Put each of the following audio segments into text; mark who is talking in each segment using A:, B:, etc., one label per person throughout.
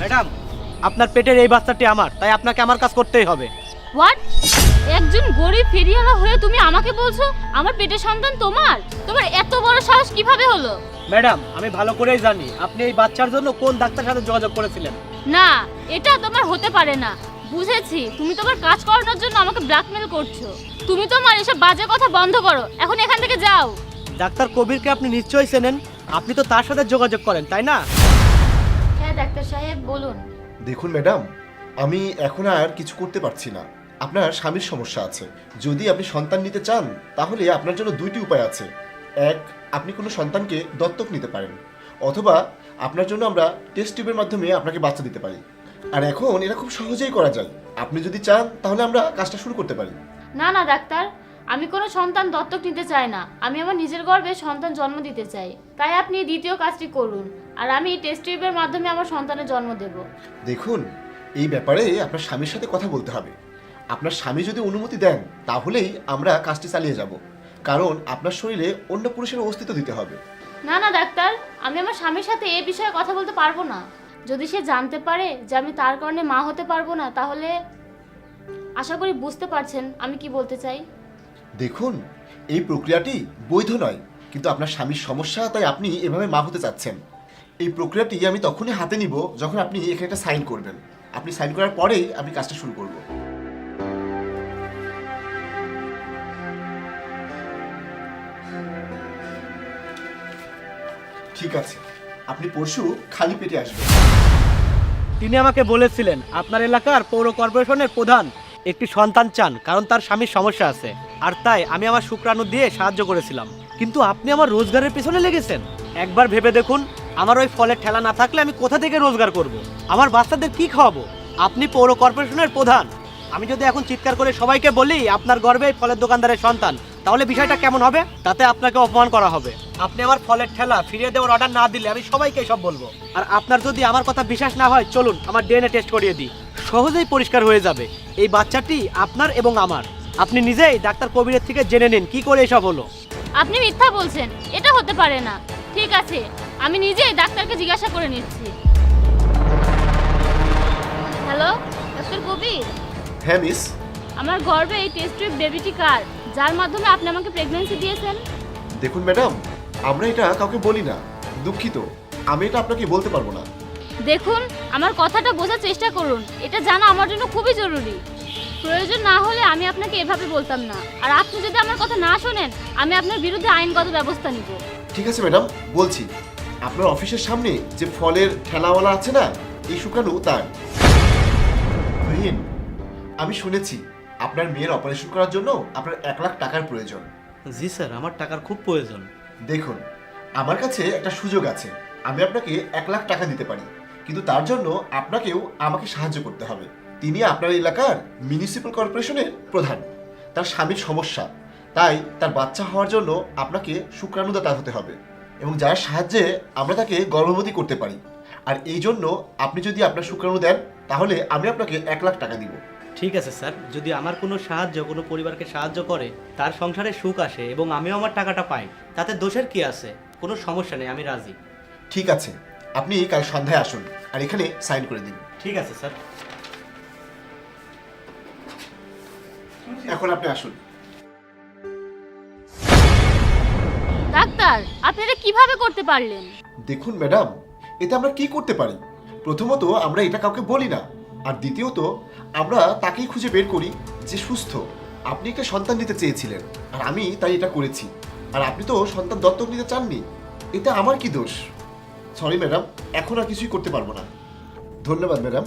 A: Madam আপনার পেটের এই বাচ্চাটি আমার তাই আপনাকে আমার কাজ করতেই হবে।
B: হোয়াট একজন গরিব ফেরিওয়ালা হয়ে তুমি আমাকে বলছো আমার পেটের সন্তান তোমার? তোমার এত বড় সাহস কীভাবে হলো?
A: ম্যাডাম আমি ভালো করেই জানি আপনি এই বাচ্চার জন্য কোন ডাক্তার সাথে যোগাযোগ করেছিলেন।
B: না এটা তোমার হতে পারে না। বুঝেছি তুমি তোমার কাজ করানোর জন্য আমাকে ব্ল্যাকমেল করছ। তুমি তো তোমার এসব বাজে কথা বন্ধ করো এখন এখান থেকে যাও।
A: ডাক্তার কবিরকে আপনি নিশ্চয়ই চেনেন আপনি তো তার সাথে যোগাযোগ করেন তাই না?
B: হ্যাঁ ডাক্তার সাহেব বলুন।
C: দেখুন ম্যাডাম আমি এখন আর কিছু করতে পারছি না। আপনার স্বামীর সমস্যা আছে। যদি আপনি সন্তান নিতে চান তাহলে আপনার জন্য দুইটি উপায় আছে। এক আপনি কোনো সন্তানকে দত্তক নিতে পারেন অথবা আপনার জন্য আমরা টেস্ট টিউবের মাধ্যমে আপনাকে বাচ্চা দিতে পারি। আর এখন এটা খুব সহজেই করা যায়। আপনি যদি চান তাহলে আমরা কাজটা শুরু করতে পারি।
B: না না ডাক্তার আমি কোনো সন্তান দত্তক নিতে চাই না। আমি আমার নিজের গর্ভে সন্তান জন্ম দিতে চাই। তাই আপনি দ্বিতীয় কাজটি করুন। আর আমি এই টেস্ট টিউবের মাধ্যমে আমার সন্তানের জন্ম দেব।
C: দেখুন এই ব্যাপারে আপনার স্বামীর সাথে কথা বলতে হবে। আপনার স্বামী যদি অনুমতি দেন তাহলেই আমরা কাজটি চালিয়ে যাব। কারণ আপনার শরীরে অন্য পুরুষের অস্তিত্ব দিতে হবে।
B: না না ডাক্তার আমি আমার স্বামীর সাথে এ বিষয়ে কথা বলতে পারব না। যদি সে জানতে পারে যে আমি তার কারণে মা হতে পারব না তাহলে আশা করি বুঝতে পারছেন আমি কি বলতে চাই।
C: দেখুন এই প্রক্রিয়াটি বৈধ নয় কিন্তু আপনার স্বামীর সমস্যা তাই আপনি এভাবে মা হতে চাচ্ছেন। এই প্রক্রিয়াটি আমি তখনই হাতে নিব যখন আপনি এখানে একটা সাইন করবেন। আপনি সাইন করার পরেই আমি কাজটা শুরু করব। ঠিক আছে। আপনি পরশু খালি পেটে আসবেন।
A: তিনি আমাকে বলেছিলেন, আপনার এলাকার পৌর কর্পোরেশনের প্রধান একটি সন্তান চান, কারণ তার স্বামীর সমস্যা আছে। আর তাই আমি আমার শুক্রাণু দিয়ে সাহায্য করেছিলাম। কিন্তু আপনি আমার রোজগারের পেছনে লেগেছেন। একবার ভেবে দেখুন আমার ওই ফলের ঠেলা না থাকলে আমি কোথা থেকে রোজগার করব। আমার বাচ্চাদের কি খাওয়াবো? আপনি পৌর কর্পোরেশনের প্রধান। আমি যদি এখন চিৎকার করে সবাইকে বলি, আপনার গর্বে এই ফলের দোকানদারের সন্তান, তাহলে বিষয়টা কেমন হবে? তাতে আপনাকে অপমান করা হবে। আপনি আমার ফলের ঠেলা ফিরিয়ে দেওয়ার অর্ডার না দিলে আমি সবাইকে সব বলব। আর আপনার যদি আমার কথা বিশ্বাস না হয়, চলুন আমার ডিএনএ টেস্ট করিয়ে দিই। সহজেই পরিষ্কার হয়ে যাবে। এই বাচ্চাটি আপনার এবং আমার। আপনি নিজেই ডাক্তার কবিরের থেকে জেনে নিন, কি করে এসব হলো।
B: আপনি মিথ্যা বলছেন। এটা হতে পারে না। ঠিক আছে। আমি নিজেই ডাক্তারকে জিজ্ঞাসা করে নিচ্ছি। হ্যালো ডাক্তার কবির
C: হ্যাঁ মিস।
B: আমার গর্ভে এই টেস্ট টিউব বেবিটি কার? যার মাধ্যমে আপনি আমাকে প্রেগন্যান্সি দিয়েছেন?
C: দেখুন ম্যাডাম আমরা এটা কাউকে বলি না। দুঃখিত। আমি এটা আপনাকে বলতে পারব না।
B: দেখুন আমার কথাটা বোঝার চেষ্টা করুন। এটা জানা আমার জন্য খুবই জরুরি। প্রয়োজন না হলে আমি আপনাকে এভাবে বলতাম না। আর আপনি যদি আমার কথা না শোনেন আমি আপনার বিরুদ্ধে আইনগত ব্যবস্থা নিব।
C: ঠিক আছে ম্যাডাম বলছি। আপনার অফিসের সামনে যে ফলের ঠেলাওয়ালা আছে না এই শুকানো তার। আমি শুনেছি আপনার মেয়ের অপারেশন করার জন্য আপনার এক লাখ টাকার প্রয়োজন।
A: জি স্যার আমার টাকার খুব প্রয়োজন।
C: দেখুন আমার কাছে একটা সুযোগ আছে। আমি আপনাকে এক লাখ টাকা দিতে পারি কিন্তু তার জন্য আপনাকেও আমাকে সাহায্য করতে হবে। তিনি আপনার এলাকার মিউনিসিপ্যাল কর্পোরেশনের প্রধান। তার স্বামীর সমস্যা তাই তার বাচ্চা হওয়ার জন্য আপনাকে শুক্রাণুদাতা হতে হবে। এবং যার সাহায্যে আমরা তাকে গর্ভবতী করতে পারি। আর এই জন্য আপনি যদি আপনার শুক্রাণু দেন তাহলে আমি আপনাকে এক লাখ টাকা দিব।
A: ঠিক আছে স্যার। যদি আমার কোনো সাহায্য কোনো পরিবারকে সাহায্য করে তার সংসারে সুখ আসে এবং আমিও আমার টাকাটা পাই তাতে দোষের কি আছে? কোনো সমস্যা নেই আমি রাজি।
C: ঠিক আছে আপনি কাল সন্ধ্যায় আসুন আর এখানে সাইন করে দিন।
A: ঠিক আছে স্যার।
C: এখন আপনি আসুন।
B: ডাক্তার আপনি এটা কীভাবে করতে পারলেন?
C: দেখুন ম্যাডাম এতে আমরা কি করতে পারি? প্রথমত আমরা এটা কাউকে বলি না। আর দ্বিতীয়ত আমরা তাকেই খুঁজে বের করি যে সুস্থ। আপনি একটা সন্তান নিতে চেয়েছিলেন আর আমি তাই এটা করেছি। আর আপনি তো সন্তান দত্তক নিতে চাননি। এটা আমার কি দোষ? সরি ম্যাডাম এখন আর কিছুই করতে পারব না। ধন্যবাদ ম্যাডাম।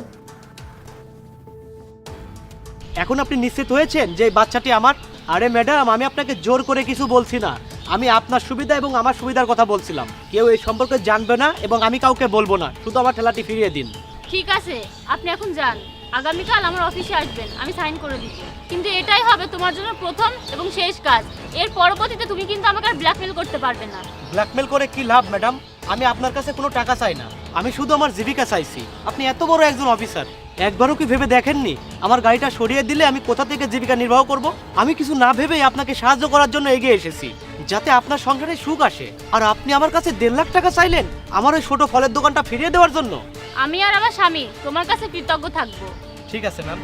A: এখন আপনি নিশ্চিত হয়েছেন যে এই বাচ্চাটি আমার? আরে ম্যাডাম আমি আপনাকে জোর করে কিছু বলছি না। আমি আপনার সুবিধা এবং আমার সুবিধার কথা বলছিলাম। কেউ এই সম্পর্কে জানবে না এবং আমি কাউকে বলব না। শুধু আমার ঠেলাটি ফিরিয়ে দিন।
B: ঠিক আছে আপনি এখন যান। আগামীকাল আমার অফিসে আসবেন আমি সাইন করে দিব কিন্তু এটাই হবে তোমার জন্য প্রথম এবং শেষ কাজ। এর পরবর্তীতে তুমি কিন্তু আমাকে আর ব্ল্যাকমেল করতে পারবে না।
A: ব্ল্যাকমেল করে কি লাভ ম্যাডাম আমি আপনার কাছে কোনো টাকা চাই না। আমি শুধু আমার জীবিকা চাইছি। আপনি এত বড় একজন অফিসার একবারও কি ভেবে দেখেননি? আমার গাড়িটা সরিয়ে দিলে আমি কোথা থেকে জীবিকা নির্বাহ করব? আমি কিছু না ভেবেই আপনাকে সাহায্য করার জন্য এগিয়ে এসেছি যাতে আপনার সংসারে সুখ আসে। আর আপনি আমার কাছে দেড় লাখ টাকা চাইলেন আমার ওই ছোট ফলের দোকানটা ফিরিয়ে দেওয়ার জন্য?
B: আমি আর আমার স্বামী তোমার কাছে কৃতজ্ঞ থাকব।
A: ঠিক আছে ম্যাম